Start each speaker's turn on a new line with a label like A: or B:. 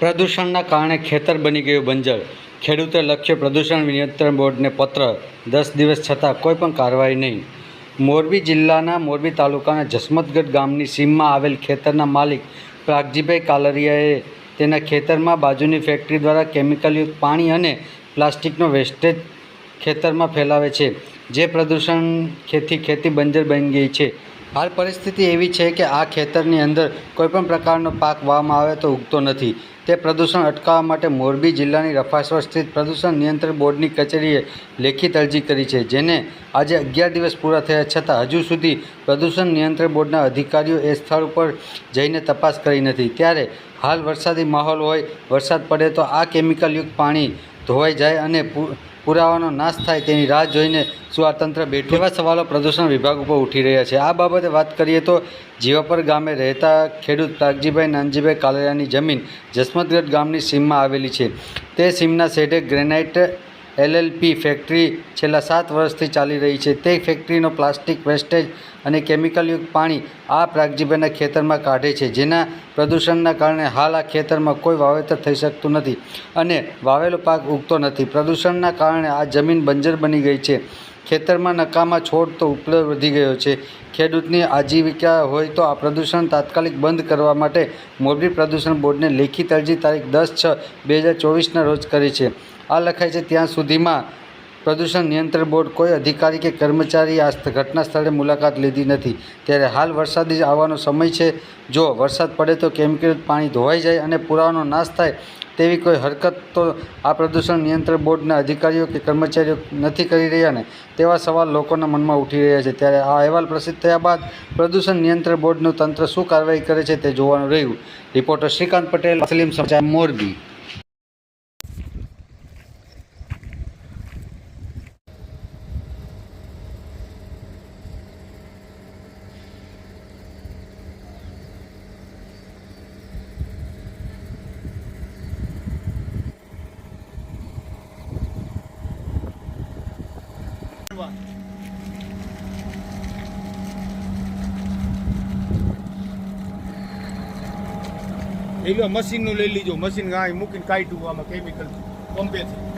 A: પ્રદૂષણના કારણે ખેતર બની ગયું બંજર. ખેડૂતે લખ્યું પ્રદૂષણ નિયંત્રણ બોર્ડને પત્ર, દસ દિવસ છતાં કોઈ પણ કાર્યવાહી નહીં. મોરબી જિલ્લાના મોરબી તાલુકાના જસમતગઢ ગામની સીમમાં આવેલ ખેતરના માલિક પ્રાગજીભાઈ કાલરિયાએ તેના ખેતરમાં બાજુની ફેક્ટરી દ્વારા કેમિકલયુક્ત પાણી અને પ્લાસ્ટિકનો વેસ્ટેજ ખેતરમાં ફેલાવે છે. જે પ્રદૂષણ ખેતી ખેતી બંજર બની ગઈ છે. હાલ પરિસ્થિતિ એવી છે કે આ ખેતરની અંદર કોઈપણ પ્રકારનો પાક વાવવામાં આવે તો ઉગતો નથી. તે પ્રદૂષણ અટકાવવા માટે મોરબી જિલ્લાની રફાસવડ સ્થિત પ્રદૂષણ નિયંત્રણ બોર્ડની કચેરીએ લેખિત અરજી કરી છે, જેને આજે અગિયાર દિવસ પૂરા થયા છતાં હજુ સુધી પ્રદૂષણ નિયંત્રણ બોર્ડના અધિકારીઓ એ સ્થળ ઉપર જઈને તપાસ કરી નથી. ત્યારે હાલ વરસાદી માહોલ હોય, વરસાદ પડે તો આ કેમિકલયુક્ત પાણી ધોવાઈ જાય અને પુરાવાનો નાશ થાય તેની રાહ જોઈને શું આ તંત્ર બેઠું એવા સવાલો પ્રદૂષણ વિભાગ ઉપર ઉઠી રહ્યા છે. આ બાબતે વાત કરીએ તો જીવાપર ગામે રહેતા ખેડૂત પ્રાગજીભાઈ નાનજીભાઈ કાલરિયાની જમીન જસમતગઢ ગામની સીમમાં આવેલી છે. તે સીમના શેઢે ગ્રેનાઇટ એલએલપી ફેક્ટરી છેલ્લા સાત વર્ષથી ચાલી રહી છે. તે ફેક્ટરીનો પ્લાસ્ટિક વેસ્ટેજ અને કેમિકલયુક્ત પાણી આ પ્રાગજીભાઈના ખેતરમાં કાઢે છે, જેના પ્રદૂષણના કારણે હાલ આ ખેતરમાં કોઈ વાવેતર થઈ શકતું નથી અને વાવેલો પાક ઉગતો નથી. પ્રદૂષણના કારણે આ જમીન બંજર બની ગઈ છે. ખેતરમાં નકામા છોડ તો ઉપલબ્ધ વધી ગયો છે. ખેડૂતની આજીવિકા હોય તો આ પ્રદૂષણ તાત્કાલિક બંધ કરવા માટે મોરબી પ્રદૂષણ બોર્ડને લેખિત અરજી તારીખ દસ છ બે હજાર ચોવીસના રોજ કરી છે. આ લખાય છે, ત્યાં સુધીમાં પ્રદૂષણ નિયંત્રણ બોર્ડ કોઈ અધિકારી કે કર્મચારી આ ઘટના સ્થળે મુલાકાત લીધી નથી. ત્યારે હાલ વરસાદી આવવાનો સમય છે. જો વરસાદ પડે તો કેમિકલ પાણી ધોવાઈ જાય અને પુરાવાનો નાશ થાય તેવી કોઈ હરકત તો આ પ્રદૂષણ નિયંત્રણ બોર્ડના અધિકારીઓ કે કર્મચારીઓ નથી કરી રહ્યા ને તેવા સવાલ લોકોના મનમાં ઉઠી રહ્યા છે. ત્યારે આ અહેવાલ પ્રસિદ્ધ થયા બાદ પ્રદૂષણ નિયંત્રણ બોર્ડનું તંત્ર શું કાર્યવાહી કરે છે તે જોવાનું રહ્યું. રિપોર્ટર શ્રીકાંત પટેલ મુસ્લિમ સમાચાર મોરબી.
B: એ લો મશીનનું લઈ લીજો. મશીન ગાય મૂકીને કાઢ્યું આમાં કેમિકલ પંપેથી.